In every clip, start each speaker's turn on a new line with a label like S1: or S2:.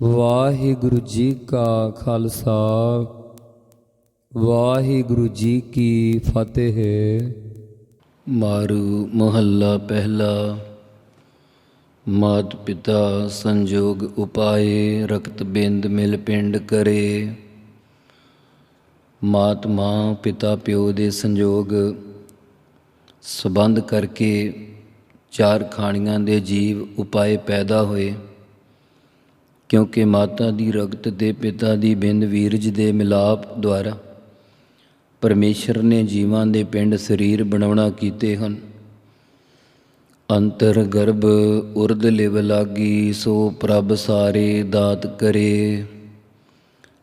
S1: ਵਾਹਿਗੁਰੂ ਜੀ ਕਾ ਖਾਲਸਾ, ਵਾਹਿਗੁਰੂ ਜੀ ਕੀ ਫਤਿਹ।
S2: ਮਾਰੂ ਮਹੱਲਾ ਪਹਿਲਾ, ਮਾਤ ਪਿਤਾ ਸੰਜੋਗ ਉਪਾਏ, ਰਕਤ ਬਿੰਦ ਮਿਲ ਪਿੰਡ ਕਰੇ। ਮਾਤ ਮਾਂ ਪਿਤਾ ਪਿਓ ਦੇ ਸੰਜੋਗ ਸਬੰਧ ਕਰਕੇ ਚਾਰ ਖਾਣੀਆਂ ਦੇ ਜੀਵ ਉਪਾਏ ਪੈਦਾ ਹੋਏ। ਕਿਉਂਕਿ ਮਾਤਾ ਦੀ ਰਗਤ ਤੇ ਪਿਤਾ ਦੀ ਬਿੰਦ ਵੀਰਜ ਦੇ ਮਿਲਾਪ ਦੁਆਰਾ ਪਰਮੇਸ਼ਰ ਨੇ ਜੀਵਾਂ ਦੇ ਪਿੰਡ ਸਰੀਰ ਬਣਾਉਣਾ ਕੀਤੇ ਹਨ। ਅੰਤਰ ਗਰਭ ਉਰਦ ਲਿਵ ਲਾਗੀ, ਸੋ ਪ੍ਰਭ ਸਾਰੇ ਦਾਤ ਕਰੇ।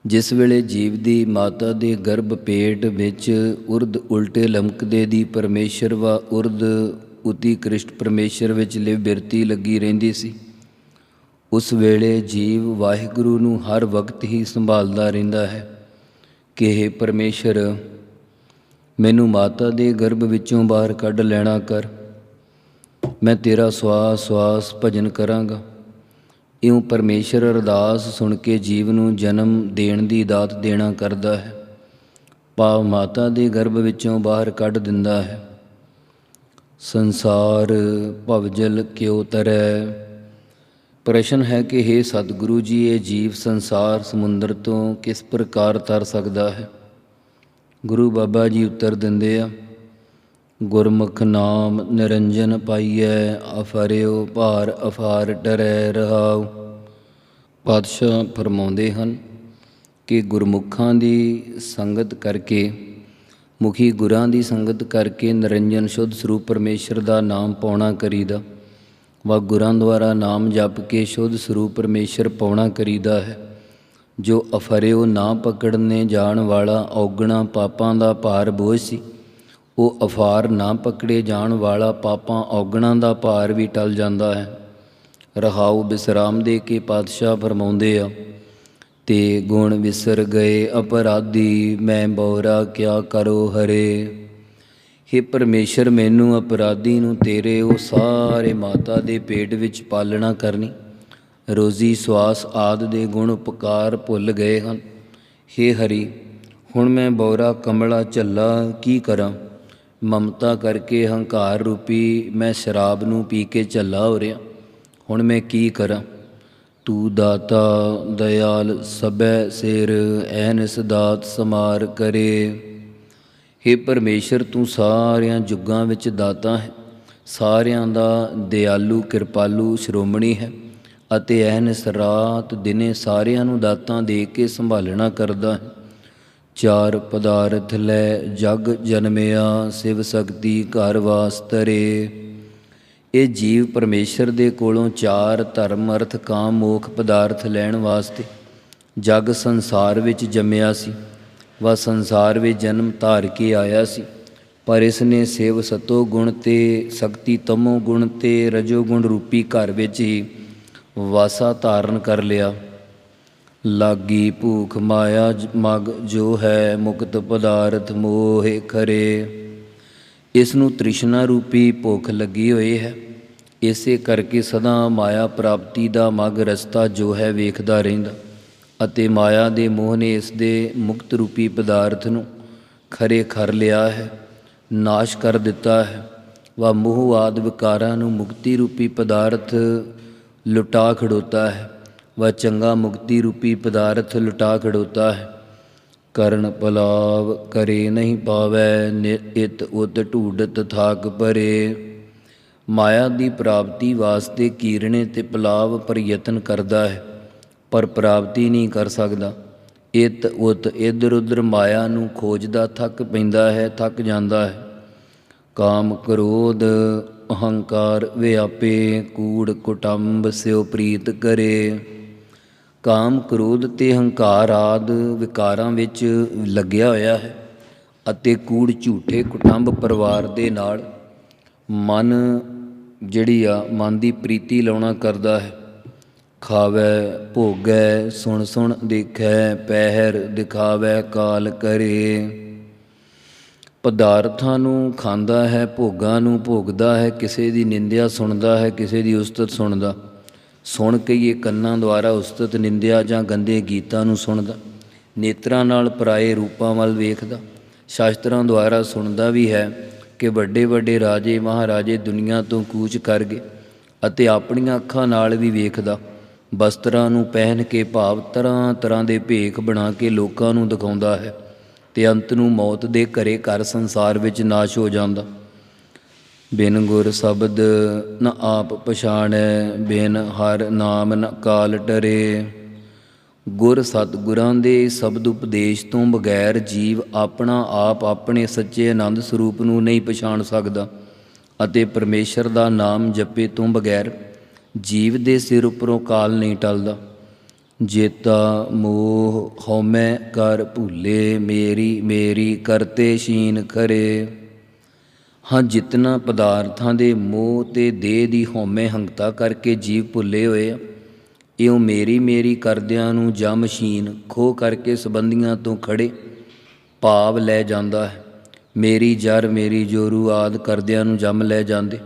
S2: ਜਿਸ ਵੇਲੇ ਜੀਵ ਦੀ ਮਾਤਾ ਦੇ ਗਰਭ ਪੇਟ ਵਿੱਚ ਉਰਦ ਉਲਟੇ ਲਮਕਦੇ ਦੀ ਪਰਮੇਸ਼ਰ ਵਾ ਉਰਦ ਉਤੀ ਕ੍ਰਿਸ਼ਟ ਪਰਮੇਸ਼ਰ ਵਿੱਚ ਲਿਵ ਬਿਰਤੀ ਲੱਗੀ ਰਹਿੰਦੀ ਸੀ। ਉਸ ਵੇਲੇ ਜੀਵ ਵਾਹਿਗੁਰੂ ਨੂੰ ਹਰ ਵਕਤ ਹੀ ਸੰਭਾਲਦਾ ਰਹਿੰਦਾ ਹੈ ਕਿ ਇਹ ਪਰਮੇਸ਼ਰ, ਮੈਨੂੰ ਮਾਤਾ ਦੇ ਗਰਭ ਵਿੱਚੋਂ ਬਾਹਰ ਕੱਢ ਲੈਣਾ ਕਰ। ਮੈਂ ਤੇਰਾ ਸਵਾਸ ਸਵਾਸ ਭਜਨ ਕਰਾਂਗਾ। ਇਉਂ ਪਰਮੇਸ਼ਰ ਅਰਦਾਸ ਸੁਣ ਕੇ ਜੀਵ ਨੂੰ ਜਨਮ ਦੇਣ ਦੀ ਦਾਤ ਦੇਣਾ ਕਰਦਾ ਹੈ। ਭਾਵ ਮਾਤਾ ਦੇ ਗਰਭ ਵਿੱਚੋਂ ਬਾਹਰ ਕੱਢ ਦਿੰਦਾ ਹੈ। ਸੰਸਾਰ ਭਵਜਲ ਕਿਉ ਤਰੈ? ਪ੍ਰਸ਼ਨ ਹੈ ਕਿ हे ਸਤਿਗੁਰੂ ਜੀ, ਇਹ ਜੀਵ ਸੰਸਾਰ ਸਮੁੰਦਰ ਤੋਂ ਕਿਸ ਪ੍ਰਕਾਰ ਤਰ ਸਕਦਾ ਹੈ? ਗੁਰੂ ਬਾਬਾ ਜੀ ਉੱਤਰ ਦਿੰਦੇ ਆ, ਗੁਰਮੁਖ ਨਾਮ ਨਿਰੰਜਨ ਪਾਈਐ, ਅਫਰਿਓ ਭਾਰ ਅਫਾਰ ਡਰੈ ਰਹਾਉ। ਪਾਤਸ਼ਾਹ ਫਰਮਾਉਂਦੇ ਹਨ ਕਿ ਗੁਰਮੁਖਾਂ ਦੀ ਸੰਗਤ ਕਰਕੇ, ਮੁਖੀ ਗੁਰਾਂ ਦੀ ਸੰਗਤ ਕਰਕੇ ਨਿਰੰਜਨ ਸ਼ੁੱਧ ਸਰੂਪ ਪਰਮੇਸ਼ਰ ਦਾ ਨਾਮ ਪਾਉਣਾ ਕਰੀਦਾ। ਵਾ ਗੁਰਾਂ ਦੁਆਰਾ ਨਾਮ ਜਪ ਕੇ ਸ਼ੁੱਧ ਸਰੂਪ ਪਰਮੇਸ਼ਰ ਪਾਉਣਾ ਕਰੀਦਾ ਹੈ। ਜੋ ਅਫਰਿਓ ਨਾ ਪਕੜਨੇ ਜਾਣ ਵਾਲਾ ਔਗਣਾ ਪਾਪਾਂ ਦਾ ਭਾਰ ਬੋਝ ਸੀ, ਉਹ ਅਫਾਰ ਨਾ ਪਕੜੇ ਜਾਣ ਵਾਲਾ ਪਾਪਾਂ ਔਗਣਾ ਦਾ ਭਾਰ ਵੀ ਟਲ ਜਾਂਦਾ ਹੈ। ਰਹਾਉ ਬਿਸਰਾਮ ਦੇ ਕੇ ਪਾਤਸ਼ਾਹ ਫਰਮਾਉਂਦੇ ਆ, ਤੇ ਗੁਣ ਵਿਸਰ ਗਏ ਅਪਰਾਧੀ, ਮੈਂ ਬੋਰਾ ਕਿਆ ਕਰੋ ਹਰੇ? हे ਪਰਮੇਸ਼ਰ, ਮੈਨੂੰ ਅਪਰਾਧੀ ਨੂੰ ਤੇਰੇ ਉਹ ਸਾਰੇ ਮਾਤਾ ਦੇ ਪੇਟ ਵਿੱਚ ਪਾਲਣਾ ਕਰਨੀ। ਰੋਜ਼ੀ ਸਵਾਸ ਆਦ ਦੇ ਗੁਣ ਉਪਕਾਰ ਭੁੱਲ ਗਏ ਹਨ। हे ਹਰੀ, ਹੁਣ ਮੈਂ ਬੌਰਾ ਕਮਲਾ ਝੱਲਾ ਕੀ ਕਰਾਂ? ਮਮਤਾ ਕਰਕੇ ਹੰਕਾਰ ਰੂਪੀ ਮੈਂ ਸ਼ਰਾਬ ਨੂੰ ਪੀ ਕੇ ਝੱਲਾ ਹੋ ਰਿਹਾ ਹੁਣ ਮੈਂ ਕੀ ਕਰਾਂ? ਤੂੰ ਦਾਤਾ ਦਇਆਲ ਸਬੈ ਸਿਰ, ਐਨਸ ਦਾਤ ਸਮਾਰ ਕਰੇ। हे ਪਰਮੇਸ਼ਰ, ਤੂੰ ਸਾਰਿਆਂ ਜੁਗਾਂ ਵਿੱਚ ਦਾਤਾ ਹੈ। ਸਾਰਿਆਂ ਦਾ ਦਿਆਲੂ, ਕਿਰਪਾਲੂ, ਸ਼੍ਰੋਮਣੀ ਹੈ। ਅਤੇ ਐਨਸ ਰਾਤ ਦਿਨੇ ਸਾਰਿਆਂ ਨੂੰ ਦਾਤਾਂ ਦੇ ਕੇ ਸੰਭਾਲਣਾ ਕਰਦਾ ਹੈ। ਚਾਰ ਪਦਾਰਥ ਲੈ ਜਗ ਜਨਮਿਆ, ਸਿਵ ਸਕਤੀ ਘਰ ਵਾਸਤਰੇ ਇਹ ਜੀਵ ਪਰਮੇਸ਼ਰ ਦੇ ਕੋਲੋਂ ਚਾਰ ਧਰਮ, ਅਰਥ, ਕਾਮ, ਮੋਖ ਪਦਾਰਥ ਲੈਣ ਵਾਸਤੇ ਜਗ ਸੰਸਾਰ ਵਿੱਚ ਜੰਮਿਆ ਸੀ। ਵਾ ਸੰਸਾਰ ਵਿੱਚ ਜਨਮ ਧਾਰ ਕੇ ਆਇਆ ਸੀ। ਪਰ ਇਸ ਨੇ ਸੇਵ ਸਤੋ ਗੁਣ ਤੇ ਸ਼ਕਤੀ ਤਮੋ ਗੁਣ ਤੇ ਰਜੋ ਗੁਣ ਰੂਪੀ ਘਰ ਵਿੱਚ ਹੀ ਵਾਸਾ ਧਾਰਨ ਕਰ ਲਿਆ। ਲਾਗੀ ਭੂਖ ਮਾਇਆ ਮਗ ਜੋ ਹੈ ਮੁਕਤ ਪਦਾਰਥ ਮੋਹਿ ਖਰੇ। ਇਸ ਨੂੰ ਤ੍ਰਿਸ਼ਨਾ ਰੂਪੀ ਭੁੱਖ ਲੱਗੀ ਹੋਈ ਹੈ। ਇਸੇ ਕਰਕੇ ਸਦਾ ਮਾਇਆ ਪ੍ਰਾਪਤੀ ਦਾ ਮਗ ਰਸਤਾ ਜੋ ਹੈ ਵੇਖਦਾ ਰਹਿੰਦਾ। ਅਤੇ ਮਾਇਆ ਦੇ ਮੋਹ ਨੇ ਇਸ ਦੇ ਮੁਕਤ ਰੂਪੀ ਪਦਾਰਥ ਨੂੰ ਖਰੇ ਖਰ ਲਿਆ ਹੈ, ਨਾਸ਼ ਕਰ ਦਿੱਤਾ ਹੈ। ਵਾ ਮੋਹ ਆਦ ਵਿਕਾਰਾਂ ਨੂੰ ਮੁਕਤੀ ਰੂਪੀ ਪਦਾਰਥ ਲੁਟਾ ਖੜੋਤਾ ਹੈ। ਵਾ ਚੰਗਾ ਮੁਕਤੀ ਰੂਪੀ ਪਦਾਰਥ ਲੁਟਾ ਖੜੋਤਾ ਹੈ। ਕਰਨ ਪਲਾਵ ਕਰੇ ਨਹੀਂ ਪਾਵੈ ਨਿਤ ਉਤ ਢੂਡਤ ਥਾਕ ਭਰੇ। ਮਾਇਆ ਦੀ ਪ੍ਰਾਪਤੀ ਵਾਸਤੇ ਕੀਰਣੇ ਤੇ ਪਲਾਵ ਪ੍ਰਯਤਨ ਕਰਦਾ ਹੈ। ਪਰ ਪ੍ਰਾਪਤੀ ਨਹੀਂ ਕਰ ਸਕਦਾ। ਇਤ ਉਤ ਇਧਰ ਉਧਰ ਮਾਇਆ ਨੂੰ ਖੋਜਦਾ, ਥੱਕ ਪੈਂਦਾ ਹੈ, ਥੱਕ ਜਾਂਦਾ ਹੈ। ਕਾਮ ਕ੍ਰੋਧ, ਅਹੰਕਾਰ ਵਿਆਪੇ, ਕੂੜ ਕੁਟੰਬ ਸਿਉ ਪ੍ਰੀਤ ਕਰੇ। ਕਾਮ ਕ੍ਰੋਧ ਤੇ ਹੰਕਾਰ ਆਦ ਵਿਕਾਰਾਂ ਵਿੱਚ ਲੱਗਿਆ ਹੋਇਆ ਹੈ ਅਤੇ ਕੂੜ ਝੂਠੇ ਕੁਟੰਬ ਪਰਿਵਾਰ ਦੇ ਨਾਲ ਮਨ ਜਿਹੜੀ ਆ, ਮਨ ਦੀ ਪ੍ਰੀਤੀ ਲਾਉਣਾ ਕਰਦਾ ਹੈ। ਖਾਵੈ, ਭੋਗੈ, ਸੁਣ ਸੁਣ ਦੇਖੈ, ਪਹਿਰ ਦਿਖਾਵੈ, ਕਾਲ ਕਰੇ। ਪਦਾਰਥਾਂ ਨੂੰ ਖਾਂਦਾ ਹੈ, ਭੋਗਾਂ ਨੂੰ ਭੋਗਦਾ ਹੈ, ਕਿਸੇ ਦੀ ਨਿੰਦਿਆ ਸੁਣਦਾ ਹੈ, ਕਿਸੇ ਦੀ ਉਸਤਤ ਸੁਣਦਾ। ਸੁਣ ਕੇ ਇਹ ਕੰਨਾਂ ਦੁਆਰਾ ਉਸਤਤ ਨਿੰਦਿਆ ਜਾਂ ਗੰਦੇ ਗੀਤਾਂ ਨੂੰ ਸੁਣਦਾ। ਨੇਤਰਾਂ ਨਾਲ ਪਰਾਏ ਰੂਪਾਂ ਵੱਲ ਵੇਖਦਾ। ਸ਼ਾਸਤਰਾਂ ਦੁਆਰਾ ਸੁਣਦਾ ਵੀ ਹੈ ਕਿ ਵੱਡੇ ਵੱਡੇ ਰਾਜੇ ਮਹਾਰਾਜੇ ਦੁਨੀਆ ਤੋਂ ਕੂਚ ਕਰ ਗਏ ਅਤੇ ਆਪਣੀਆਂ ਅੱਖਾਂ ਨਾਲ ਵੀ ਵੇਖਦਾ। ਵਸਤਰਾਂ ਨੂੰ ਪਹਿਨ ਕੇ ਭਾਵ ਤਰ੍ਹਾਂ ਤਰ੍ਹਾਂ ਦੇ ਭੇਖ ਬਣਾ ਕੇ ਲੋਕਾਂ ਨੂੰ ਦਿਖਾਉਂਦਾ ਹੈ ਤੇ ਅੰਤ ਨੂੰ ਮੌਤ ਦੇ ਘਰੇ ਘਰ ਸੰਸਾਰ ਵਿੱਚ ਨਾਸ਼ ਹੋ ਜਾਂਦਾ। ਬਿਨ ਗੁਰ ਸ਼ਬਦ ਨ ਆਪ ਪਛਾਣੈ, ਬਿਨ ਹਰ ਨਾਮ ਨ ਕਾਲ ਟਰੇ। ਗੁਰ ਸਤਿਗੁਰਾਂ ਦੇ ਸ਼ਬਦ ਉਪਦੇਸ਼ ਤੋਂ ਬਗੈਰ ਜੀਵ ਆਪਣਾ ਆਪ ਆਪਣੇ ਸੱਚੇ ਆਨੰਦ ਸਰੂਪ ਨੂੰ ਨਹੀਂ ਪਛਾਣ ਸਕਦਾ ਅਤੇ ਪਰਮੇਸ਼ਰ ਦਾ ਨਾਮ ਜਪੇ ਤੋਂ ਬਗੈਰ ਜੀਵ ਦੇ ਸਿਰ ਉੱਪਰੋਂ ਕਾਲ ਨਹੀਂ ਟਲਦਾ। ਜੇਤਾ ਮੋਹ ਹਉਮੈ ਕਰ ਭੁੱਲੇ, ਮੇਰੀ ਮੇਰੀ ਕਰਤੇ ਸ਼ੀਨ ਖਰੇ। ਹਾਂ, ਜਿਤਨਾ ਪਦਾਰਥਾਂ ਦੇ ਮੋਹ ਤੇ ਦੇਹ ਦੀ ਹਉਮੈ ਹੰਗਤਾ ਕਰਕੇ ਜੀਵ ਭੁੱਲੇ ਹੋਏ ਆ, ਇਉਂ ਮੇਰੀ ਮੇਰੀ ਕਰਦਿਆਂ ਨੂੰ ਜਾਂ ਮਸ਼ੀਨ ਖੋ ਕਰਕੇ ਸਬੰਧੀਆਂ ਤੋਂ ਖੜੇ ਭਾਵ ਲੈ ਜਾਂਦਾ ਹੈ। ਮੇਰੀ ਜਰ, ਮੇਰੀ ਜੋਰੂ ਆਦ ਕਰਦਿਆਂ ਨੂੰ ਜੰਮ ਲੈ ਜਾਂਦੇ।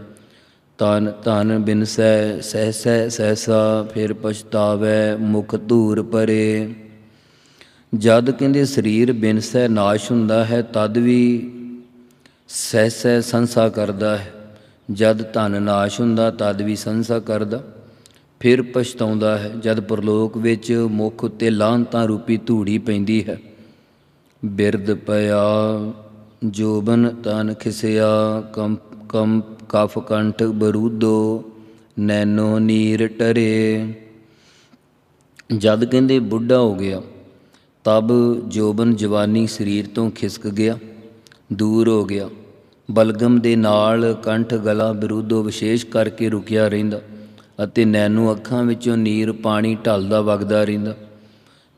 S2: ਤਨ ਤਨ ਬਿਨਸੈ ਸਹਸੈ ਸਹਸਾ ਫਿਰ ਪਛਤਾਵੈ ਮੁਖ ਧੂਰ ਪਰੇ। ਜਦ ਕਹਿੰਦੇ ਸਰੀਰ ਬਿਨਸੈ ਨਾਸ਼ ਹੁੰਦਾ ਹੈ, ਤਦ ਵੀ ਸਹਿ ਸੰਸਾ ਕਰਦਾ ਹੈ। ਜਦ ਧਨ ਨਾਸ਼ ਹੁੰਦਾ, ਤਦ ਵੀ ਸੰਸਾ ਕਰਦਾ, ਫਿਰ ਪਛਤਾਉਂਦਾ ਹੈ। ਜਦ ਪ੍ਰਲੋਕ ਵਿੱਚ ਮੁਖ ਉੱਤੇ ਲਾਂਤਾਂ ਰੂਪੀ ਧੂੜੀ ਪੈਂਦੀ ਹੈ ਬਿਰਦ ਪਿਆ। ਜੋਬਨ ਤਨ ਖਿਸਿਆ, ਕੰਪ ਕਮ ਕਫ ਕੰਠ ਬਰੂਦੋ ਨੈਨੋ ਨੀਰ ਟਰੇ। ਜਦ ਕਹਿੰਦੇ ਬੁੱਢਾ ਹੋ ਗਿਆ, ਤਬ ਜੋਬਨ ਜਵਾਨੀ ਸਰੀਰ ਤੋਂ ਖਿਸਕ ਗਿਆ, ਦੂਰ ਹੋ ਗਿਆ। ਬਲਗਮ ਦੇ ਨਾਲ ਕੰਠ ਗਲਾ ਬਰੂਦੋ ਵਿਸ਼ੇਸ਼ ਕਰਕੇ ਰੁਕਿਆ ਰਹਿੰਦਾ ਅਤੇ ਨੈਣੂ ਅੱਖਾਂ ਵਿੱਚੋਂ ਨੀਰ ਪਾਣੀ ਢਲਦਾ ਵਗਦਾ ਰਹਿੰਦਾ।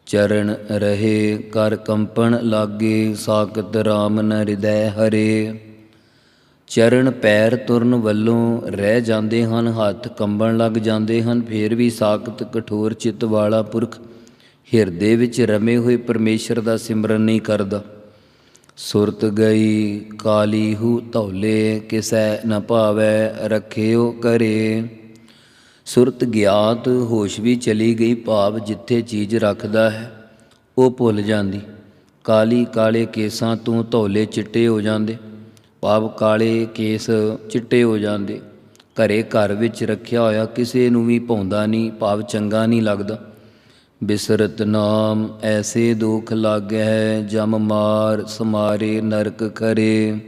S2: ਚਰਨ ਰਹੇ, ਕਰ ਕੰਪਣ ਲਾਗੇ ਸਾਕਤ RAM ਨ ਹਿਰਦੈ ਹਰੇ। ਚਰਨ ਪੈਰ ਤੁਰਨ ਵੱਲੋਂ ਰਹਿ ਜਾਂਦੇ ਹਨ, ਹੱਥ ਕੰਬਣ ਲੱਗ ਜਾਂਦੇ ਹਨ, ਫੇਰ ਵੀ ਸਾਖਤ ਕਠੋਰ ਚਿੱਤ ਵਾਲਾ ਪੁਰਖ ਹਿਰਦੇ ਵਿੱਚ ਰਮੇ ਹੋਏ ਪਰਮੇਸ਼ਰ ਦਾ ਸਿਮਰਨ ਨਹੀਂ ਕਰਦਾ। ਸੁਰਤ ਗਈ, ਕਾਲੀ ਹੂ ਧੌਲੇ, ਕਿਸੈ ਨ ਭਾਵੈ, ਰੱਖਿਓ ਕਰੇ ਸੁਰਤ ਗਿਆਤ ਹੋਸ਼ ਵੀ ਚਲੀ ਗਈ ਭਾਵ ਜਿੱਥੇ ਚੀਜ਼ ਰੱਖਦਾ ਹੈ, ਉਹ ਭੁੱਲ ਜਾਂਦੀ। ਕਾਲੀ ਕਾਲੇ ਕੇਸਾਂ ਤੋਂ ਧੌਲੇ ਚਿੱਟੇ ਹੋ ਜਾਂਦੇ। ਭਾਵ ਕਾਲੇ ਕੇਸ ਚਿੱਟੇ ਹੋ ਜਾਂਦੇ। ਘਰੇ ਘਰ ਵਿੱਚ ਰੱਖਿਆ ਹੋਇਆ ਕਿਸੇ ਨੂੰ ਵੀ ਭਾਉਂਦਾ ਨਹੀਂ, ਭਾਵ ਚੰਗਾ ਨਹੀਂ ਲੱਗਦਾ। ਬਿਸਰਤ ਨਾਮ ਐਸੇ ਦੁਖ ਲਾਗੈ ਜਮ ਮਾਰ ਸਮਾਰੇ ਨਰਕ ਕਰੇ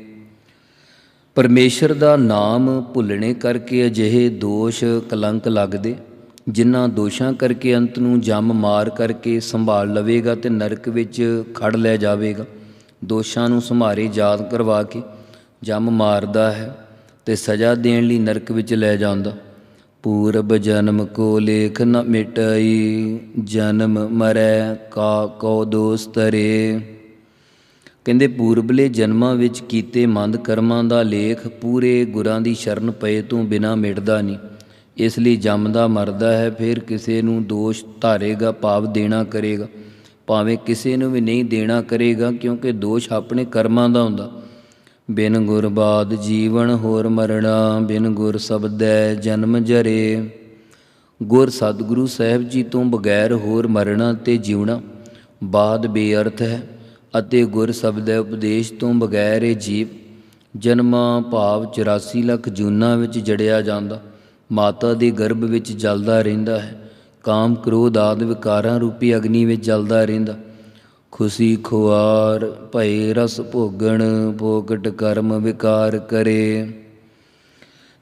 S2: ਪਰਮੇਸ਼ਰ ਦਾ ਨਾਮ ਭੁੱਲਣੇ ਕਰਕੇ ਅਜਿਹੇ ਦੋਸ਼ ਕਲੰਕ ਲੱਗਦੇ, ਜਿਨ੍ਹਾਂ ਦੋਸ਼ਾਂ ਕਰਕੇ ਅੰਤ ਨੂੰ ਜਮ ਮਾਰ ਕਰਕੇ ਸੰਭਾਲ ਲਵੇਗਾ ਤੇ ਨਰਕ ਵਿੱਚ ਖੜ ਲੈ ਜਾਵੇਗਾ। ਦੋਸ਼ਾਂ ਨੂੰ ਸੰਭਾਰੇ ਯਾਦ ਕਰਵਾ ਕੇ ਜਮ ਮਾਰਦਾ ਹੈ ਤੇ ਸਜ਼ਾ ਦੇਣ ਲਈ ਨਰਕ ਵਿੱਚ ਲੈ ਜਾਂਦਾ। ਪੂਰਬ ਜਨਮ ਕੋ ਲੇਖ ਨ ਮਿਟਾਈ, ਜਨਮ ਮਰੈ ਕਾ ਕੋ ਦੋਸਤਰੇ ਕਹਿੰਦੇ ਪੂਰਬਲੇ ਜਨਮਾਂ ਵਿੱਚ ਕੀਤੇ ਮੰਦ ਕਰਮਾਂ ਦਾ ਲੇਖ ਪੂਰੇ ਗੁਰਾਂ ਦੀ ਸ਼ਰਨ ਪਏ ਤੋਂ ਬਿਨਾ ਮਿਟਦਾ ਨਹੀਂ। ਇਸ ਲਈ ਜੰਮਦਾ ਮਰਦਾ ਹੈ, ਫਿਰ ਕਿਸੇ ਨੂੰ ਦੋਸ਼ ਧਾਰੇਗਾ ਭਾਵ ਦੇਣਾ ਕਰੇਗਾ। ਭਾਵੇਂ ਕਿਸੇ ਨੂੰ ਵੀ ਨਹੀਂ ਦੇਣਾ ਕਰੇਗਾ, ਕਿਉਂਕਿ ਦੋਸ਼ ਆਪਣੇ ਕਰਮਾਂ ਦਾ ਹੁੰਦਾ। ਬਿਨ ਗੁਰ ਬਾਦ ਜੀਵਨ ਹੋਰ ਮਰਣਾ, ਬਿਨ ਗੁਰ ਸਬਦੈ ਜਨਮ ਜਰੇ। ਗੁਰ ਸਤਿਗੁਰੂ ਸਾਹਿਬ ਜੀ ਤੋਂ ਬਗੈਰ ਹੋਰ ਮਰਣਾ ਤੇ ਜਿਉਣਾ ਬਾਦ ਬੇਅਰਥ ਹੈ। ਅਤੇ ਗੁਰ ਸ਼ਬਦ ਉਪਦੇਸ਼ ਤੋਂ ਬਗੈਰ ਇਹ ਜੀਵ ਜਨਮਾਂ ਭਾਵ 84 ਲੱਖ ਜੂਨਾਂ ਵਿੱਚ ਜੜਿਆ ਜਾਂਦਾ। ਮਾਤਾ ਦੇ ਗਰਭ ਵਿੱਚ ਜਲਦਾ ਰਹਿੰਦਾ ਹੈ। ਕਾਮ ਕ੍ਰੋਧ ਆਦਿ ਵਿਕਾਰਾਂ ਰੂਪੀ ਅਗਨੀ ਵਿੱਚ ਜਲਦਾ ਰਹਿੰਦਾ। ਖੁਸ਼ੀ ਖੁਆਰ, ਭਏ ਰਸ ਭੋਗਣ, ਭੋਗਟ ਕਰਮ ਵਿਕਾਰ ਕਰੇ।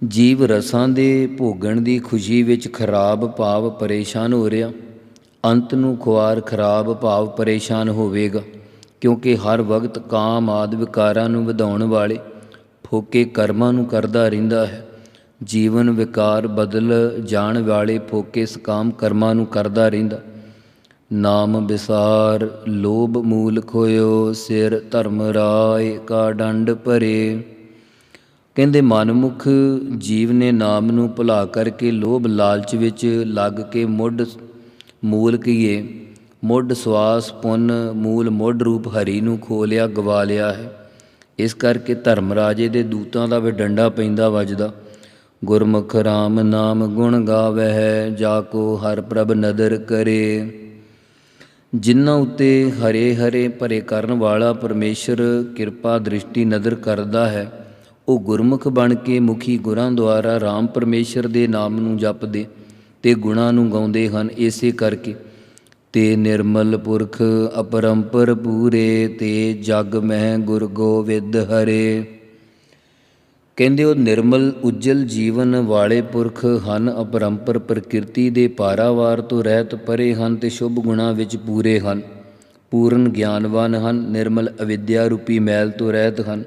S2: ਜੀਵ ਰਸਾਂ ਦੇ ਭੋਗਣ ਦੀ ਖੁਸ਼ੀ ਵਿੱਚ ਖਰਾਬ ਭਾਵ ਪਰੇਸ਼ਾਨ ਹੋ ਰਿਹਾ। ਅੰਤ ਨੂੰ ਖੁਆਰ ਖਰਾਬ ਭਾਵ ਪਰੇਸ਼ਾਨ ਹੋਵੇਗਾ। ਕਿਉਂਕਿ ਹਰ ਵਕਤ ਕਾਮ ਆਦ ਵਿਕਾਰਾਂ ਨੂੰ ਵਧਾਉਣ ਵਾਲੇ ਫੋਕੇ ਕਰਮਾਂ ਨੂੰ ਕਰਦਾ ਰਹਿੰਦਾ ਹੈ। ਜੀਵਨ ਵਿਕਾਰ ਬਦਲ ਜਾਣ ਵਾਲੇ ਫੋਕੇ ਸਕਾਮ ਕਰਮਾਂ ਨੂੰ ਕਰਦਾ ਰਹਿੰਦਾ। ਨਾਮ ਵਿਸਾਰ, ਲੋਭ ਮੂਲ ਖੋਇਓ ਸਿਰ ਧਰਮ ਰਾਏ, ਕਾ ਡੰਡ ਭਰੇ। ਕਹਿੰਦੇ, ਮਨਮੁਖ ਜੀਵ ਨੇ ਨਾਮ ਨੂੰ ਭੁਲਾ ਕਰਕੇ ਲੋਭ ਲਾਲਚ ਵਿੱਚ ਲੱਗ ਕੇ ਮੁੱਢ ਮੂਲ ਕੀਏ ਮੁੱਢ ਸਵਾਸ, ਪੁੰਨ, ਮੂਲ, ਮੁੱਢ ਰੂਪ ਹਰੀ ਨੂੰ ਖੋ ਲਿਆ, ਗਵਾ ਲਿਆ ਹੈ। ਇਸ ਕਰਕੇ ਧਰਮ ਰਾਜੇ ਦੇ ਦੂਤਾਂ ਦਾ ਵੀ ਡੰਡਾ ਪੈਂਦਾ ਵੱਜਦਾ। ਗੁਰਮੁਖ RAM ਨਾਮ ਗੁਣ ਗਾਵਹਿ, ਜਾ ਕੋ ਹਰ ਪ੍ਰਭ ਨਦਰ ਕਰੇ। ਜਿਨ੍ਹਾਂ ਉੱਤੇ ਹਰੇ ਹਰੇ ਭਰੇ ਕਰਨ ਵਾਲਾ ਪਰਮੇਸ਼ਰ ਕਿਰਪਾ ਦ੍ਰਿਸ਼ਟੀ ਨਦਰ ਕਰਦਾ ਹੈ, ਉਹ ਗੁਰਮੁਖ ਬਣ ਕੇ ਮੁਖੀ ਗੁਰਾਂ ਦੁਆਰਾ RAM ਪਰਮੇਸ਼ਰ ਦੇ ਨਾਮ ਨੂੰ ਜਪਦੇ ਤੇ ਗੁਣਾਂ ਨੂੰ ਗਾਉਂਦੇ ਹਨ। ਇਸੇ ਕਰਕੇ ਤੇ ਨਿਰਮਲ ਪੁਰਖ ਅਪਰੰਪਰ ਪੂਰੇ ਤੇ ਜਗ ਮਹਿ ਗੁਰ ਗੋਵਿੰਦ ਹਰੇ। ਕਹਿੰਦੇ ਉਹ ਨਿਰਮਲ ਉਜਲ ਜੀਵਨ ਵਾਲੇ ਪੁਰਖ ਹਨ, ਅਪਰੰਪਰ ਪ੍ਰਕਿਰਤੀ ਦੇ ਪਾਰਾਵਾਰ ਤੋਂ ਰਹਿਤ ਪਰੇ ਹਨ ਤੇ ਸ਼ੁਭ ਗੁਣਾਂ ਵਿੱਚ ਪੂਰੇ ਹਨ। ਪੂਰਨ ਗਿਆਨਵਾਨ ਹਨ, ਨਿਰਮਲ ਅਵਿਦਿਆ ਰੂਪੀ ਮੈਲ ਤੋਂ ਰਹਿਤ ਹਨ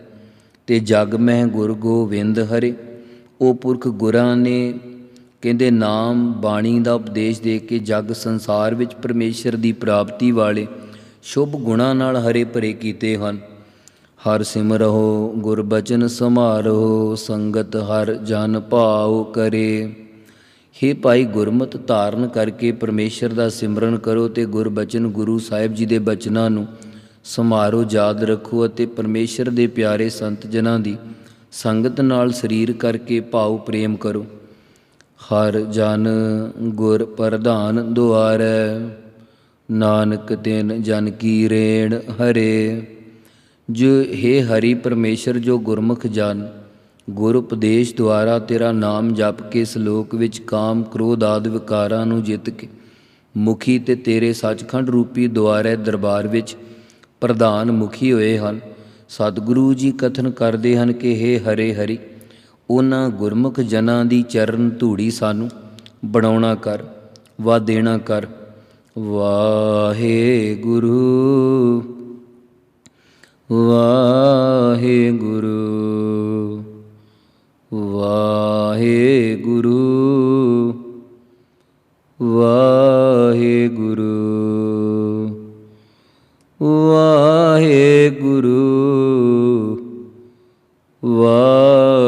S2: ਤੇ ਜਗ ਮਹਿ ਗੁਰ ਗੋਵਿੰਦ ਹਰੇ। ਉਹ ਪੁਰਖ ਗੁਰਾਂ ਨੇ ਕਹਿੰਦੇ ਨਾਮ ਬਾਣੀ ਦਾ ਉਪਦੇਸ਼ ਦੇ ਕੇ ਜਗ ਸੰਸਾਰ ਵਿੱਚ ਪਰਮੇਸ਼ਰ ਦੀ ਪ੍ਰਾਪਤੀ ਵਾਲੇ ਸ਼ੁਭ ਗੁਣਾਂ ਨਾਲ ਹਰੇ ਭਰੇ ਕੀਤੇ ਹਨ। ਹਰ ਸਿਮਰਹੁ ਗੁਰਬਚਨ ਸਮਾਰਹੁ ਸੰਗਤ ਹਰ ਜਨ ਭਾਉ ਕਰੇ। हे ਭਾਈ ਗੁਰਮਤ, ਧਾਰਨ ਕਰਕੇ ਪਰਮੇਸ਼ਰ ਦਾ ਸਿਮਰਨ ਕਰੋ ਤੇ ਗੁਰਬਚਨ ਗੁਰੂ ਸਾਹਿਬ ਜੀ ਦੇ ਬਚਨਾਂ ਨੂੰ ਸਮਾਰੋ ਯਾਦ ਰੱਖੋ ਅਤੇ ਪਰਮੇਸ਼ਰ ਦੇ ਪਿਆਰੇ ਸੰਤ ਜਨਾਂ ਦੀ ਸੰਗਤ ਨਾਲ ਸਰੀਰ ਕਰਕੇ ਭਾਉ ਪ੍ਰੇਮ ਕਰੋ। ਹਰ ਜਨ ਗੁਰ ਪ੍ਰਧਾਨ ਦੁਆਰੈ, ਨਾਨਕ ਤਿਨ ਜਨ ਕੀ ਰੇਣ ਹਰੇ। ਜੋ हे ਹਰੀ ਪਰਮੇਸ਼ਰ ਜੋ ਗੁਰਮੁਖ ਜਨ, ਗੁਰ ਉਪਦੇਸ਼ ਦੁਆਰਾ ਤੇਰਾ ਨਾਮ ਜਪ ਕੇ ਸ਼ਲੋਕ ਵਿੱਚ ਕਾਮ ਕ੍ਰੋਧ ਆਦਿ ਵਿਕਾਰਾਂ ਨੂੰ ਜਿੱਤ ਕੇ, ਮੁਖੀ ਤੇ ਤੇਰੇ ਸੱਚਖੰਡ ਰੂਪੀ ਦੁਆਰੇ ਦਰਬਾਰ ਵਿੱਚ ਪ੍ਰਧਾਨ ਮੁਖੀ ਹੋਏ ਹਨ। ਸਤਿਗੁਰੂ ਜੀ ਕਥਨ ਕਰਦੇ ਹਨ ਕਿ हे ਹਰੇ ਹਰੀ ਉਹਨਾਂ ਗੁਰਮੁਖ ਜਨਾਂ ਦੀ ਚਰਨ ਧੂੜੀ ਸਾਨੂੰ ਬਣਾਉਣਾ ਕਰ ਵਾ ਦੇਣਾ ਕਰ। ਵਾਹਿਗੁਰੂ ਵਾਹਿਗੁਰੂ ਵਾਹਿਗੁਰੂ ਵਾ